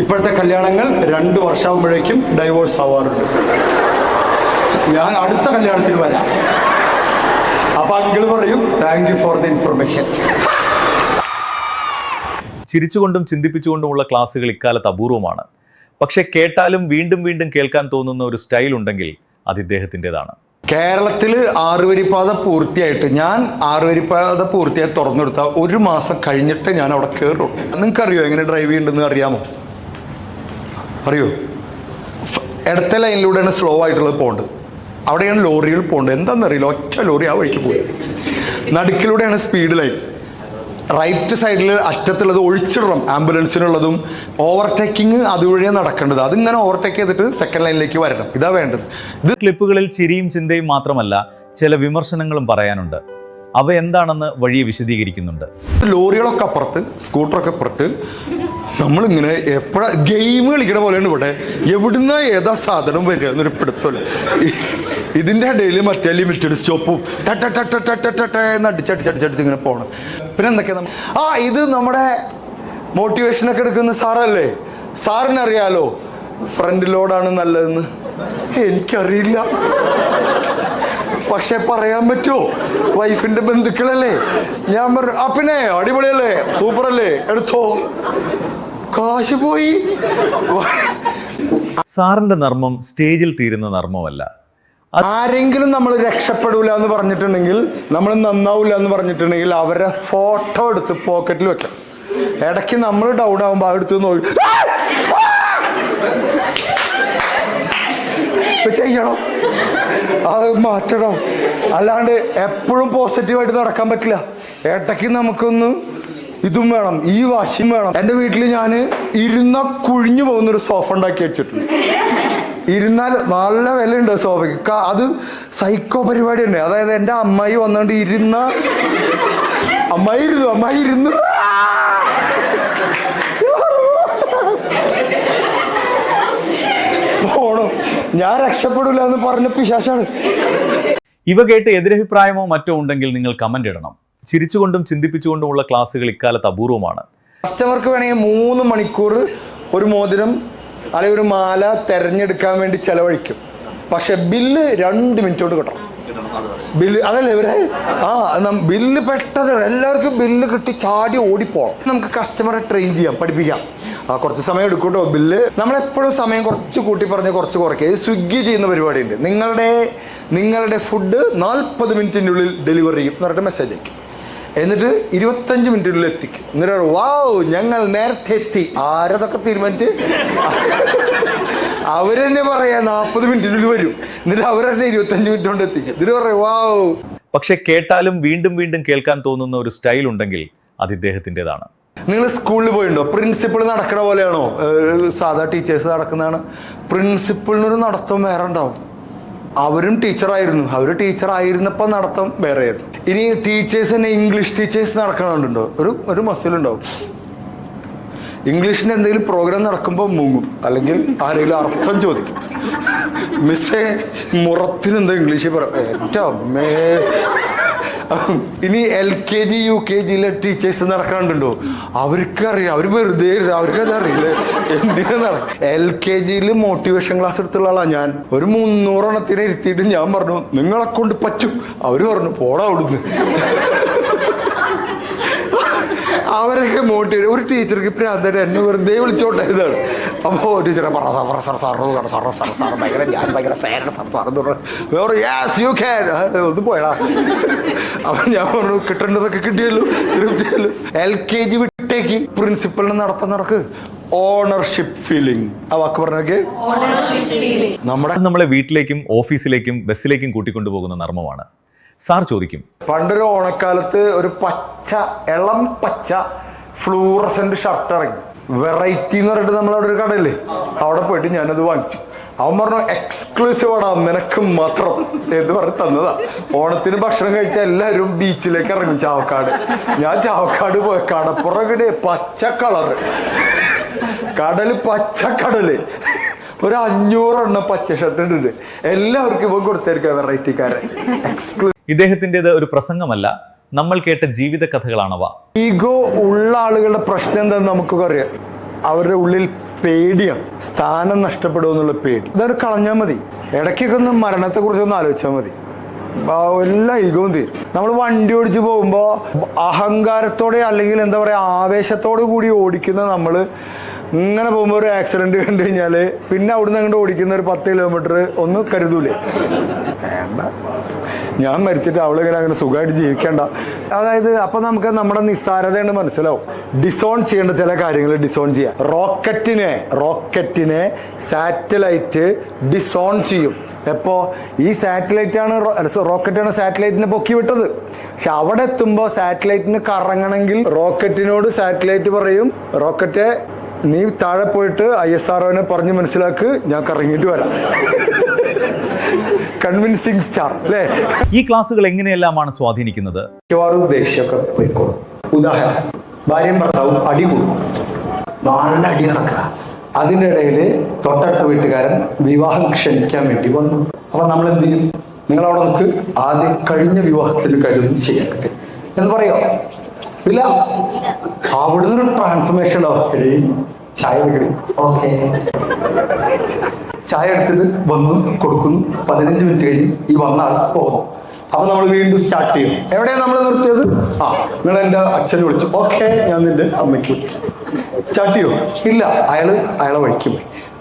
ഇപ്പോഴത്തെ കല്യാണങ്ങൾ രണ്ട് വർഷമാകുമ്പോഴേക്കും ഡൈവോഴ്സ് ആവാറുണ്ട്. ഞാൻ അടുത്ത കല്യാണത്തിൽ വരാം. അപ്പൊ അങ്കിൾ പറയും thank you for the information ചിരിച്ചുകൊണ്ടും ചിന്തിപ്പിച്ചുകൊണ്ടുമുള്ള ക്ലാസ്സുകൾ ഇക്കാലത്ത് അപൂർവമാണ്. പക്ഷെ കേട്ടാലും വീണ്ടും വീണ്ടും കേൾക്കാൻ തോന്നുന്ന ഒരു സ്റ്റൈൽ ഉണ്ടെങ്കിൽ അത് ഇദ്ദേഹത്തിന്റെതാണ്. കേരളത്തിൽ ആറുവരിപ്പാത പൂർത്തിയായിട്ട് ഞാൻ ആറുവരിപ്പാത പൂർത്തിയായി തുറന്നു കൊടുത്ത ഒരു മാസം കഴിഞ്ഞിട്ട് ഞാൻ അവിടെ കയറുള്ളൂ നിങ്ങൾക്കറിയോ എങ്ങനെ ഡ്രൈവ് ചെയ്യണ്ടെന്ന് അറിയാമോ? അറിയോ? ഇടത്തെ ലൈനിലൂടെയാണ് സ്ലോ ആയിട്ടുള്ളത് പോകേണ്ടത്. അവിടെയാണ് ലോറികൾ പോകേണ്ടത്. എന്താണെന്നറിയില്ല ഒറ്റ ലോറി ആ വഴിക്ക് പോയി. നടുക്കിലൂടെയാണ് സ്പീഡ് ലൈൻ റൈറ്റ് സൈഡിൽ അറ്റത്തുള്ളത് ഒഴിച്ചിടണം ആംബുലൻസിനുള്ളതും ഓവർടേക്കിംഗ് അതുവഴിയാണ് നടക്കേണ്ടത്. അതിങ്ങനെ ഓവർടേക്ക് ചെയ്തിട്ട് സെക്കൻഡ് ലൈനിലേക്ക് വരണം. ഇതാ വേണ്ടത്. ഇത് ക്ലിപ്പുകളിൽ ചിരിയും ചിന്തയും മാത്രമല്ല ചില വിമർശനങ്ങളും പറയാനുണ്ട്. അവ എന്താണെന്ന് വഴിയെ വിശദീകരിക്കുന്നുണ്ട്. ലോറികളൊക്കെ അപ്പുറത്ത് സ്കൂട്ടറൊക്കെ അപ്പുറത്ത് നമ്മളിങ്ങനെ എപ്പോഴാ ഗെയിം കളിക്കണ പോലെയാണ് ഇവിടെ. എവിടുന്ന ഏതാ സാധനം വരിക എന്നൊരു പിടുത്തമില്ല ഇതിന്റെ ഇടയിൽ മറ്റേ ലിമിറ്റഡ് സ്റ്റോപ്പും എന്ന് അടിച്ചടിച്ചടിച്ചടിച്ച് ഇങ്ങനെ പോകണം പിന്നെ എന്തൊക്കെയാ ആ ഇത് നമ്മുടെ മോട്ടിവേഷനൊക്കെ എടുക്കുന്ന സാറല്ലേ? സാറിനറിയാലോ? ഫ്രണ്ട് ലോഡാണ് നല്ലതെന്ന്. എനിക്കറിയില്ല. പക്ഷെ പറയാൻ പറ്റുമോ വൈഫിന്റെ ബന്ധുക്കളല്ലേ? ഞാൻ പറഞ്ഞു ആ പിന്നെ അടിപൊളിയല്ലേ? സൂപ്പർ അല്ലേ? എടുത്തോ. കാശ് പോയി. സാറിന്റെ നർമ്മം സ്റ്റേജിൽ തീരുന്ന നർമ്മമല്ല. ആരെങ്കിലും നമ്മൾ രക്ഷപ്പെടൂല എന്ന് പറഞ്ഞിട്ടുണ്ടെങ്കിൽ നമ്മൾ നന്നാവൂല എന്ന് പറഞ്ഞിട്ടുണ്ടെങ്കിൽ അവരെ ഫോട്ടോ എടുത്ത് പോക്കറ്റിൽ വെക്കാം. ഇടയ്ക്ക് നമ്മൾ ഡൗട്ട് ആകുമ്പോൾ എടുത്ത് നോക്കി. ചെയ്യണം. അത് മാറ്റണം. അല്ലാണ്ട് എപ്പോഴും പോസിറ്റീവായിട്ട് നടക്കാൻ പറ്റില്ല. ഇടയ്ക്ക് നമുക്കൊന്ന് ഇതും വേണം ഈ വാശിയും വേണം. എന്റെ വീട്ടിൽ ഞാൻ ഇരുന്ന കുഴിഞ്ഞു പോകുന്നൊരു സോഫ ഉണ്ടാക്കി വെച്ചിട്ടുണ്ട്. ഇരുന്നാൽ നല്ല വിലയുണ്ട് സോഫയ്ക്ക്. അത് സൈക്കോ പരിപാടി ഉണ്ട് അതായത് എന്റെ അമ്മായി വന്നുകൊണ്ട് ഇരുന്ന അമ്മായി ഇരുന്നു അമ്മായി ഇരുന്നു. ഞാൻ രക്ഷപ്പെടില്ല എന്ന് പറഞ്ഞ പിശാശാണ്. ഇവ കേട്ട് എതിരഭിപ്രായമോ മറ്റോ ഉണ്ടെങ്കിൽ നിങ്ങൾ കമന്റ് ഇടണം. ചിരിച്ചുകൊണ്ടും ചിന്തിപ്പിച്ചുകൊണ്ടുമുള്ള ക്ലാസ്സുകൾ ഇക്കാലത്ത് അപൂർവമാണ്. കസ്റ്റമർക്ക് വേണമെങ്കിൽ മൂന്ന് മണിക്കൂർ ഒരു മോതിരം അല്ലെങ്കിൽ ഒരു മാല തെരഞ്ഞെടുക്കാൻ വേണ്ടി ചെലവഴിക്കും. പക്ഷെ ബില്ല് രണ്ട് മിനിറ്റ് കൊണ്ട് കിട്ടണം. ബില്ല് അതല്ലേ ഇവരെ? ആ ബില്ല് പെട്ടത് എല്ലാവർക്കും ബില്ല് കിട്ടി ചാടി ഓടിപ്പോണം. നമുക്ക് കസ്റ്റമറെ ട്രെയിൻ ചെയ്യാം പഠിപ്പിക്കാം. ആ കുറച്ച് സമയം എടുക്കൂട്ടോ കേട്ടോ ബില്ല്. നമ്മളെപ്പോഴും സമയം കുറച്ച് കൂട്ടി പറഞ്ഞ് കുറച്ച് കുറയ്ക്കുക. ഇത് സ്വിഗ്ഗി ചെയ്യുന്ന പരിപാടിയുണ്ട്. നിങ്ങളുടെ നിങ്ങളുടെ ഫുഡ് നാൽപ്പത് മിനിറ്റിന്റെ ഉള്ളിൽ ഡെലിവറി ചെയ്യും. എന്ന് പറഞ്ഞിട്ട് മെസ്സേജ് അയക്കും. എന്നിട്ട് ഇരുപത്തഞ്ച് മിനിറ്റിനുള്ളിൽ എത്തിക്കും. എന്നിട്ട് വാവ് ഞങ്ങൾ നേരത്തെ എത്തി. ആരതൊക്കെ തീരുമാനിച്ച്? അവരെന്നെ പറയാ നാൽപ്പത് മിനിറ്റിനുള്ളിൽ വരും. എന്നിട്ട് അവരെന്നെ ഇരുപത്തഞ്ച് മിനിറ്റ് കൊണ്ട് എത്തിക്കും. എന്നിട്ട് പറയും വാവ്. പക്ഷെ കേട്ടാലും വീണ്ടും വീണ്ടും കേൾക്കാൻ തോന്നുന്ന ഒരു സ്റ്റൈൽ ഉണ്ടെങ്കിൽ അത് ഇദ്ദേഹത്തിന്റെതാണ്. നിങ്ങൾ സ്കൂളിൽ പോയിട്ടുണ്ടോ? പ്രിൻസിപ്പൾ നടക്കണ പോലെയാണോ? സാധാ ടീച്ചേഴ്സ് നടക്കുന്നതാണ്. പ്രിൻസിപ്പളിനൊരു നടത്തം വേറെ ഉണ്ടാവും. അവരും ടീച്ചറായിരുന്നു. അവർ ടീച്ചർ ആയിരുന്നപ്പോൾ നടത്തം വേറെ ഇനി ടീച്ചേഴ്സ് തന്നെ ഇംഗ്ലീഷ് ടീച്ചേഴ്സ് നടക്കണുണ്ടോ ഒരു ഒരു മസിലുണ്ടാവും. ഇംഗ്ലീഷിന് എന്തെങ്കിലും പ്രോഗ്രാം നടക്കുമ്പോൾ മുങ്ങും. അല്ലെങ്കിൽ ആരെങ്കിലും അർത്ഥം ചോദിക്കും. മിസ്സേ മുറത്തിനെന്തോ ഇംഗ്ലീഷിൽ പറയാം അമ്മേ ഇനി L K G U K ജിയിലെ teachers നടക്കാണ്ടുണ്ടോ അവർക്ക് അറിയാം അവർ വെറുതെ അവർക്ക് അറിയില്ല. എന്തിനാ എൽ കെ ജിയിൽ മോട്ടിവേഷൻ ക്ലാസ് എടുത്തുള്ള ആളാ ഞാൻ. ഒരു മുന്നൂറെണ്ണത്തിനെ ഇരുത്തിയിട്ട് ഞാൻ പറഞ്ഞു നിങ്ങളെ കൊണ്ട് പറ്റും. അവർ പറഞ്ഞു പോടാ അവിടുന്ന്. അവരൊക്കെ മോട്ടിവേറ്റ്. ഒരു ടീച്ചർക്ക് പ്രാന്തായിട്ട് എന്നെ വെറുതെ വിളിച്ചോട്ടെ ഇതാണ്. അപ്പോൾ ടീച്ചറെ പറ sir sir sir sir sir sir ഭയങ്കര ഞാൻ ഭയങ്കര ഫാനാണ് സാർ സാർ എന്ന് പറഞ്ഞു. വേറെ യാസ് യു ക്യാൻ ഒന്ന് പോയടാ. അപ്പം ഞാൻ പറഞ്ഞു കിട്ടേണ്ടതൊക്കെ കിട്ടിയല്ലോ തൃപ്തിയല്ലോ. എൽ കെ ജി വിട്ടേക്ക് പ്രിൻസിപ്പളിന് നടത്താൻ നടക്ക്. ഓണർഷിപ്പ് ഫീലിംഗ് ആ വാക്ക് പറഞ്ഞൊക്കെ? നമ്മുടെ നമ്മളെ വീട്ടിലേക്കും ഓഫീസിലേക്കും ബസ്സിലേക്കും കൂട്ടിക്കൊണ്ടുപോകുന്ന നർമ്മമാണ്. സാർ ചോദിക്കും. പണ്ടൊരു ഓണക്കാലത്ത് ഒരു പച്ച ഇളം പച്ച ഫ്ലൂറസെന്റ് ഷർട്ട് ഇറങ്ങി. വെറൈറ്റി എന്ന് പറഞ്ഞിട്ട് നമ്മളവിടെ ഒരു കടയില്ലേ? അവിടെ പോയിട്ട് ഞാനത് വാങ്ങിച്ചു. അവൻ പറഞ്ഞു എക്സ്ക്ലൂസീവ് ആണ് നിനക്ക് മാത്രം. എന്ന് പറഞ്ഞ് തന്നതാ. ഓണത്തിന് ഭക്ഷണം കഴിച്ച എല്ലാവരും ബീച്ചിലേക്ക് ഇറങ്ങും ചാവക്കാട്. ഞാൻ ചാവക്കാട് പോയ. കടപ്പുറകിടെ പച്ച കളറ് കടൽ പച്ച കടൽ. ഒരു അഞ്ഞൂറെണ്ണം പച്ച ഷർട്ട് ഉണ്ട് എല്ലാവർക്കും ഇവൻ കൊടുത്തേരിക്കാം വെറൈറ്റിക്കാരൻ എക്സ്ക്ലൂസീവ് ഇദ്ദേഹത്തിന്റെത് ഒരു പ്രസംഗമല്ല നമ്മൾ കേട്ട ജീവിത കഥകളാണവ. ഈഗോ ഉള്ള ആളുകളുടെ പ്രശ്നം എന്താണെന്ന് നമുക്കൊക്കെ അറിയാം. അവരുടെ ഉള്ളിൽ പേടിയാണ് സ്ഥാനം നഷ്ടപ്പെടുമെന്നുള്ള പേടി. അതൊരു കളഞ്ഞാൽ മതി. ഇടയ്ക്കൊക്കെ ഒന്ന് മരണത്തെക്കുറിച്ചൊന്ന് ആലോചിച്ചാൽ മതി. എല്ലാ ഈഗവും തീരും. നമ്മൾ വണ്ടി ഓടിച്ച് പോകുമ്പോൾ അഹങ്കാരത്തോടെ അല്ലെങ്കിൽ എന്താ പറയുക ആവേശത്തോടു കൂടി ഓടിക്കുന്ന നമ്മൾ ഇങ്ങനെ പോകുമ്പോൾ ഒരു ആക്സിഡന്റ് കണ്ടു കഴിഞ്ഞാൽ പിന്നെ അവിടുന്ന് അങ്ങോട്ട് ഓടിക്കുന്ന ഒരു പത്ത് കിലോമീറ്റർ ഒന്നും കരുതൂലേ? വേണ്ട. ഞാൻ മരിച്ചിട്ട് അവളിങ്ങനെ അങ്ങനെ സുഖമായിട്ട് ജീവിക്കേണ്ട. അതായത് അപ്പൊ നമുക്ക് നമ്മുടെ നിസ്സാരതയാണ് മനസ്സിലാവും? ഡിസോൺ ചെയ്യേണ്ട ചില കാര്യങ്ങൾ ഡിസോൺ ചെയ്യാം. റോക്കറ്റിനെ റോക്കറ്റിനെ സാറ്റലൈറ്റ് ഡിസോൺ ചെയ്യും. എപ്പോ? ഈ സാറ്റലൈറ്റ് ആണ് റോക്കറ്റാണ് സാറ്റലൈറ്റിനെ പൊക്കി വിട്ടത്. പക്ഷെ അവിടെ എത്തുമ്പോൾ സാറ്റലൈറ്റിന് കറങ്ങണമെങ്കിൽ റോക്കറ്റിനോട് സാറ്റലൈറ്റ് പറയും റോക്കറ്റ് നീ താഴെ പോയിട്ട് ഐ എസ് ആർ പറഞ്ഞ് മനസ്സിലാക്ക് ഞാൻ കറങ്ങിയിട്ട് വരാം. കൺവിൻസിങ് സ്റ്റാർ അല്ലേ? ഈ ക്ലാസ്സുകൾ എങ്ങനെയെല്ലാമാണ് സ്വാധീനിക്കുന്നത്? മിക്കവാറും ദേഷ്യമൊക്കെ പോയിക്കോളും. ഉദാഹരണം ഭാര്യയും ഭർത്താവും അടി കൂടും. നല്ല അടി ഇറക്കുക അതിന്റെ ഇടയിൽ തൊട്ടടുത്ത വീട്ടുകാരൻ വിവാഹം ക്ഷണിക്കാൻ വേണ്ടി വന്നു. അപ്പം നമ്മൾ എന്ത് ചെയ്യും? നിങ്ങൾ അവിടെ നിൽക്ക്. ആദ്യം കഴിഞ്ഞ വിവാഹത്തിന് ചെയ്യാൻ ചെയ്യട്ടെ എന്ന് പറയോ ഇല്ല. അവിടുന്ന് ഒരു ട്രാൻസ്ഫർമേഷൻ എടീ, ചായ ഓക്കെ. ചായ എടുത്തിട്ട് വന്നു കൊടുക്കുന്നു. പതിനഞ്ച് മിനിറ്റ് കഴിഞ്ഞ് ഈ വന്നാൽ പോകുന്നു. അപ്പൊ നമ്മൾ വീണ്ടും സ്റ്റാർട്ട് ചെയ്യും. എവിടെയാണ് നമ്മൾ നിർത്തിയത്? ആ നിങ്ങൾ എന്റെ അച്ഛനെ വിളിച്ചു. ഓക്കെ ഞാൻ നിന്റെ അമ്മയ്ക്ക് സ്റ്റാർട്ട് ചെയ്യും? ഇല്ല അയാൾ അയാളെ വഴിക്ക്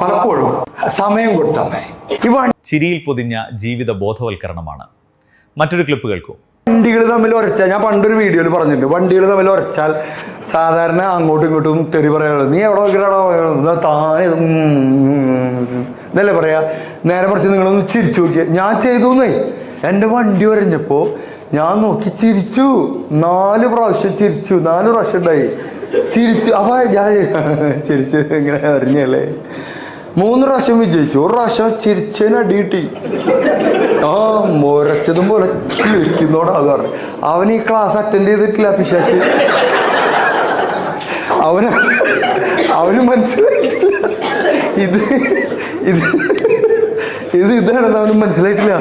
പലപ്പോഴും സമയം കൊടുത്താൽ ഈ ചിരിയിൽ പൊതിഞ്ഞ ജീവിത ബോധവൽക്കരണമാണ് മറ്റൊരു ക്ലിപ്പ് കേൾക്കൂ. വണ്ടികൾ തമ്മിൽ ഉരച്ചാൽ ഞാൻ പണ്ടൊരു വീഡിയോയിൽ പറഞ്ഞിട്ടുണ്ട് വണ്ടികൾ തമ്മിൽ ഒരച്ചാൽ സാധാരണ അങ്ങോട്ടും ഇങ്ങോട്ടും തെറി പറയാനുള്ളത് നീ എവിടെ നോക്കിയാണോ താനെ എന്നല്ലേ പറയാ? നേരെ പറിച്ച് നിങ്ങളൊന്ന് ചിരിച്ചു നോക്കിയ. ഞാൻ ചെയ്തു എന്നേ എന്റെ വണ്ടി ഉരഞ്ഞപ്പോൾ ഞാൻ നോക്കി ചിരിച്ചു. നാല് പ്രാവശ്യം ചിരിച്ചു. നാല് പ്രാവശ്യം ഉണ്ടായി. ചിരിച്ചു. അപ്പൊ ഞാൻ ചിരിച്ചു ഇങ്ങനെ അറിഞ്ഞല്ലേ മൂന്ന് പ്രാവശ്യം വിജയിച്ചു. ഒരു പ്രാവശ്യം ചിരിച്ചതിന് അടി കിട്ടി. ആ മുരച്ചതും പോലെ ഇരിക്കുന്നോടാകാറ് അവൻ ഈ ക്ലാസ് അറ്റൻഡ് ചെയ്തിട്ടില്ല പിശാച്ച്. അവന് അവന് മനസ്സിലായിട്ടില്ല. ഇത് ഇത് ഇത് ഇതാണെന്ന് അവന് മനസ്സിലായിട്ടില്ല.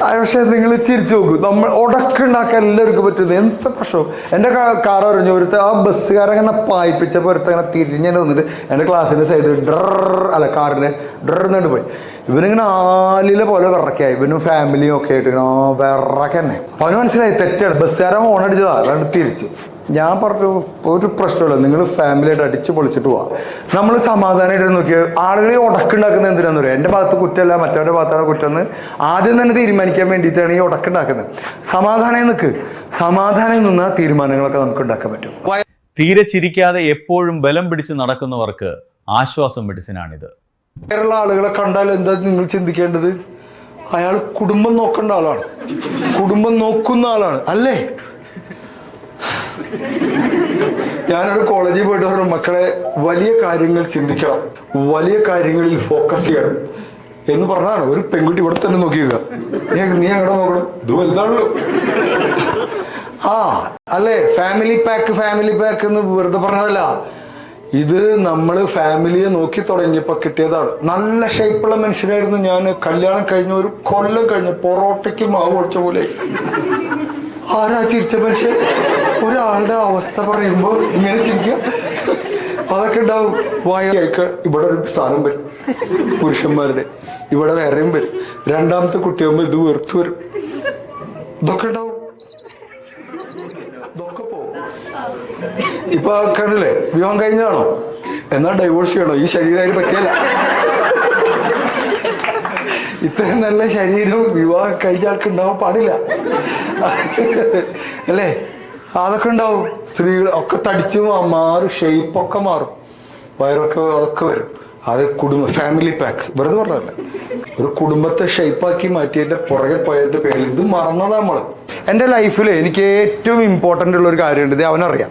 പക്ഷെ നിങ്ങൾ ചിരിച്ചു നോക്കൂ. നമ്മൾ ഉടക്കുണ്ടാക്കാൻ എല്ലാവർക്കും പറ്റുന്നത് എന്ത് പ്രശ്നവും. എന്റെ കാർ അറിഞ്ഞു. ഒരുത്ത ആ ബസ്സുകാരങ്ങനെ പായിപ്പിച്ചപ്പോൾ ഒരുത്ത അങ്ങനെ തിരിഞ്ഞു വന്നിട്ട് എന്റെ ക്ലാസ്സിന്റെ സൈഡ് ഡ്രർ അല്ല കാറിന്റെ ഡ്രന്നിട്ട് പോയി. ഇവനിങ്ങനെ ആലിലെ പോലെ വിറക്കായി ഇവനും ഫാമിലിയും ഒക്കെ ആയിട്ട് ഇങ്ങനെ ആ വിറക്ക തന്നെ. അപ്പൊ അവന് മനസ്സിലായി തെറ്റാണ്. ബസ്സുകാരൻ ഓൺ അതാണ് തിരിച്ചു. ഞാൻ പറഞ്ഞു ഒരു പ്രശ്നമില്ല നിങ്ങൾ ഫാമിലിയായിട്ട് അടിച്ചു പൊളിച്ചിട്ട് പോവാം. നമ്മൾ സമാധാനമായിട്ട് നോക്കിയാൽ ആളുകളെ ഉടക്കുണ്ടാക്കുന്നത് എന്തിനാന്ന് പറയാം എന്റെ ഭാഗത്ത് കുറ്റമല്ല മറ്റവരുടെ ഭാഗത്താണ് കുറ്റമെന്ന് ആദ്യം തന്നെ തീരുമാനിക്കാൻ വേണ്ടിയിട്ടാണ് ഈ ഉടക്കുണ്ടാക്കുന്നത്. സമാധാനം നിൽക്ക് സമാധാനം നിന്നാൽ തീരുമാനങ്ങളൊക്കെ നമുക്ക് ഉണ്ടാക്കാൻ പറ്റും. തീരെ ചിരിക്കാതെ എപ്പോഴും ബലം പിടിച്ച് നടക്കുന്നവർക്ക് ആശ്വാസം മെഡിസിനാണിത്. കേരള ആളുകളെ കണ്ടാൽ എന്താ നിങ്ങൾ ചിന്തിക്കേണ്ടത്? അയാൾ കുടുംബം നോക്കേണ്ട ആളാണ്. കുടുംബം നോക്കുന്ന ആളാണ് അല്ലേ? ഞാനൊരു കോളേജിൽ പോയിട്ട് പറഞ്ഞു മക്കളെ വലിയ കാര്യങ്ങൾ ചിന്തിക്കണം. വലിയ കാര്യങ്ങളിൽ ഫോക്കസ് ചെയ്യണം. എന്ന് പറഞ്ഞാണ് ഒരു പെൺകുട്ടി ഇവിടെ തന്നെ നോക്കി നീ നീ എവിടെ നോക്കണം? ഇത് വലുതാണല്ലോ. ആ അല്ലേ? ഫാമിലി പാക്ക് ഫാമിലി പാക്ക് എന്ന് വെറുതെ പറഞ്ഞതല്ല. ഇത് നമ്മൾ ഫാമിലിയെ നോക്കി തുടങ്ങിയപ്പോൾ കിട്ടിയതാണ്. നല്ല ഷേപ്പുള്ള മനുഷ്യനായിരുന്നു ഞാൻ കല്യാണം കഴിഞ്ഞ ഒരു കൊല്ലം കഴിഞ്ഞ് പൊറോട്ടയ്ക്ക് മാവ് ഒഴിച്ച പോലെ. ആരാ ചിരിച്ച മനുഷ്യൻ? ഒരാളുടെ അവസ്ഥ പറയുമ്പോൾ ഇങ്ങനെ ചിരിക്കുക അതൊക്കെ ഉണ്ടാവും. വായക്ക് ഇവിടെ ഒരു സാധനം വരും. പുരുഷന്മാരുടെ. ഇവിടെ വേറെയും വരും. രണ്ടാമത്തെ കുട്ടിയാകുമ്പോൾ ഇത് വെറുത്തു വരും. ഇതൊക്കെ ഉണ്ടാവും. ഇതൊക്കെ പോവും. ഇപ്പൊ കണ്ടില്ലേ? വിവാഹം കഴിഞ്ഞതാണോ? എന്നാ ഡൈവോഴ്സ് ചെയ്യണോ? ഈ ശരീരം പറ്റിയല്ല. ഇത്രയും നല്ല ശരീരം വിവാഹം കഴിഞ്ഞ ആൾക്ക് ഉണ്ടാവാൻ പാടില്ല. അല്ലേ? അതൊക്കെ ഉണ്ടാവും. സ്ത്രീകൾ ഒക്കെ തടിച്ച് മാറും ഷേപ്പൊക്കെ മാറും. വയറൊക്കെ അതൊക്കെ വരും. അത് കുടുംബ ഫാമിലി പാക്ക് വെറുതെ പറഞ്ഞല്ല ഒരു കുടുംബത്തെ ഷേപ്പാക്കി മാറ്റിയതിന്റെ പുറകെ പോയതിന്റെ പേരിൽ ഇത് മറന്നതാ നമ്മൾ. എന്റെ ലൈഫിൽ എനിക്ക് ഏറ്റവും ഇമ്പോർട്ടന്റ് ഉള്ള ഒരു കാര്യമുണ്ട്. ഇത് അവനറിയാം.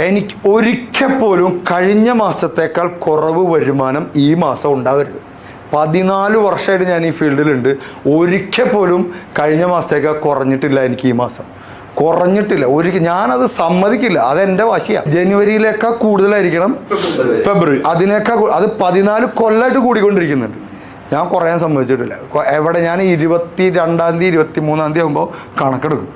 എനിക്ക് ഒരിക്കൽ പോലും കഴിഞ്ഞ മാസത്തേക്കാൾ കുറവ് വരുമാനം ഈ മാസം ഉണ്ടാവരുത്. പതിനാല് വർഷമായിട്ട് ഞാൻ ഈ ഫീൽഡിലുണ്ട് ഒരിക്കൽ പോലും കഴിഞ്ഞ മാസത്തേക്കാൾ കുറഞ്ഞിട്ടില്ല എനിക്ക് ഈ മാസം. കുറഞ്ഞിട്ടില്ല. ഒരിക്കൽ ഞാനത് സമ്മതിക്കില്ല. അതെന്റെ വാശിയാണ് ജനുവരിയിലേക്കാൾ കൂടുതലായിരിക്കണം ഫെബ്രുവരി. അതിനേക്കാൾ അത് പതിനാല് കൊല്ലമായിട്ട് കൂടിക്കൊണ്ടിരിക്കുന്നുണ്ട്. ഞാൻ കുറയാൻ സമ്മതിച്ചിട്ടില്ല. എവിടെ ഞാൻ ഇരുപത്തി രണ്ടാം തീയതി ഇരുപത്തി മൂന്നാം തീയതി ആകുമ്പോൾ കണക്കെടുക്കും.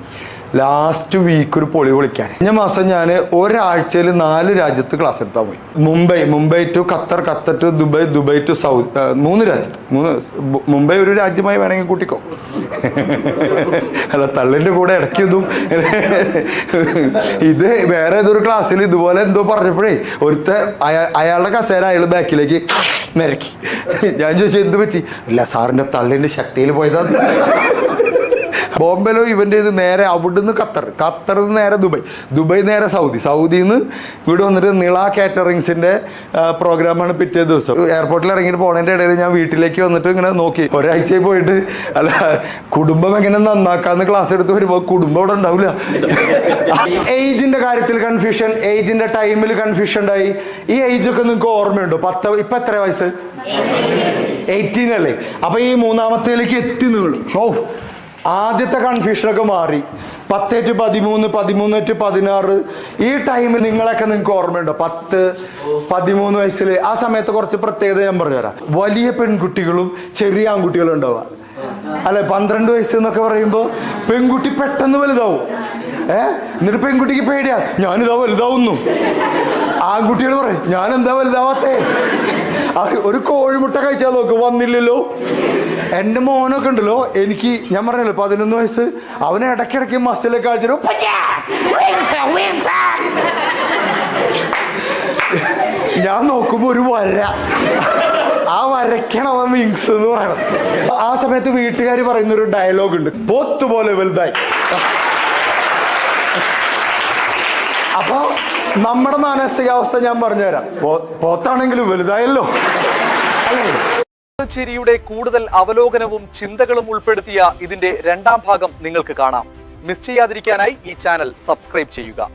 ലാസ്റ്റ് വീക്ക് ഒരു പൊളി പൊളിക്കാൻ. കഴിഞ്ഞ മാസം ഞാൻ ഒരാഴ്ചയിൽ നാല് രാജ്യത്ത് ക്ലാസ് എടുത്താൽ പോയി. Mumbai Mumbai to Qatar Qatar to Dubai Dubai to south മൂന്ന് രാജ്യത്ത്. മൂന്ന് മുംബൈ ഒരു രാജ്യമായി വേണമെങ്കിൽ കൂട്ടിക്കോ. അല്ല തള്ളിന്റെ കൂടെ ഇടയ്ക്ക് ഇതും ഇത് വേറെ ഏതൊരു ക്ലാസ്സിൽ ഇതുപോലെ എന്തോ പറഞ്ഞപ്പോഴേ ഒരുത്ത അയാളുടെ കസേര അയാൾ ബാക്കിലേക്ക് നിരക്കി ഞാൻ ചോദിച്ചു എന്ത് പറ്റി? ഇല്ല സാറിന്റെ തള്ളിന്റെ ശക്തിയിൽ പോയതാണ് ബോംബെയിലോ ഇവന്റെ ഇത് നേരെ അവിടുന്ന് ഖത്തർ ഖത്തറിൽ നിന്ന് നേരെ ദുബായ്. ദുബായ് നേരെ സൗദി. സൗദിയിൽ നിന്ന് ഇവിടെ വന്നിട്ട് നിള കാറ്ററിങ്സിന്റെ പ്രോഗ്രാമാണ് പിറ്റേ ദിവസം. എയർപോർട്ടിൽ ഇറങ്ങിയിട്ട് പോണതിന്റെ ഇടയിൽ ഞാൻ വീട്ടിലേക്ക് വന്നിട്ട് ഇങ്ങനെ നോക്കി. ഒരാഴ്ചയിൽ പോയിട്ട് അല്ല കുടുംബം എങ്ങനെ നന്നാക്കാന്ന് ക്ലാസ് എടുത്ത് വരുമ്പോൾ കുടുംബം അവിടെ ഉണ്ടാവില്ല. ഏജിന്റെ കാര്യത്തിൽ കൺഫ്യൂഷൻ ഏജിന്റെ ടൈമിൽ കൺഫ്യൂഷൻ ഉണ്ടായി. ഈ ഏജ് ഒക്കെ നിങ്ങൾക്ക് ഓർമ്മയുണ്ടോ? പത്ത് ഇപ്പൊ എത്ര വയസ്സ്? എയ്റ്റീൻ അല്ലേ? അപ്പൊ ഈ മൂന്നാമത്തേലേക്ക് എത്തി നിങ്ങൾ ഓ ആദ്യത്തെ കൺഫ്യൂഷനൊക്കെ മാറി. പത്ത് ടു പതിമൂന്ന് പതിമൂന്ന് ടു പതിനാറ്. ഈ ടൈമിൽ നിങ്ങളൊക്കെ നിങ്ങൾക്ക് ഓർമ്മയുണ്ടോ? പത്ത് പതിമൂന്ന് വയസ്സിൽ ആ സമയത്ത് കുറച്ച് പ്രത്യേകത ഞാൻ പറഞ്ഞുതരാം. വലിയ പെൺകുട്ടികളും ചെറിയ ആൺകുട്ടികളും ഉണ്ടാവുക. അല്ലെ പന്ത്രണ്ട് വയസ്സ് എന്നൊക്കെ പറയുമ്പോൾ പെൺകുട്ടി പെട്ടെന്ന് വലുതാവും. ഏ? എന്നിട്ട് പെൺകുട്ടിക്ക് പേടിയാ. ഞാനിതാ വലുതാവുന്നു. ആൺകുട്ടികൾ പറയും ഞാൻ എന്താ വലുതാവാത്തേ? ഒരു കോഴിമുട്ട കഴിച്ചാൽ നോക്ക് വന്നില്ലല്ലോ. എന്റെ മോനൊക്കെ ഉണ്ടല്ലോ എനിക്ക് ഞാൻ പറഞ്ഞല്ലോ പതിനൊന്ന് വയസ്സ്. അവനെ ഇടയ്ക്കിടയ്ക്ക് മസിലൊക്കെ കഴിച്ചിട്ട് ഞാൻ നോക്കുമ്പോ ഒരു വര. ആ വരയ്ക്കണം അവൻ വിങ്സ് എന്ന് പറയണം ആ സമയത്ത് വീട്ടുകാർ പറയുന്ന ഒരു ഡയലോഗ് ഉണ്ട്. പോത്ത് പോലെ വലുതായി. അപ്പൊ നമ്മുടെ മാനസികാവസ്ഥ ഞാൻ പറഞ്ഞുതരാം. പോത്താണെങ്കിലും വലുതായല്ലോ. ചിരിയുടെ കൂടുതൽ അവലോകനവും ചിന്തകളും ഉൾപ്പെടുത്തിയ ഇതിന്റെ രണ്ടാം ഭാഗം നിങ്ങൾക്ക് കാണാം. മിസ് ചെയ്യാതിരിക്കാനായി ഈ ചാനൽ സബ്സ്ക്രൈബ് ചെയ്യുക.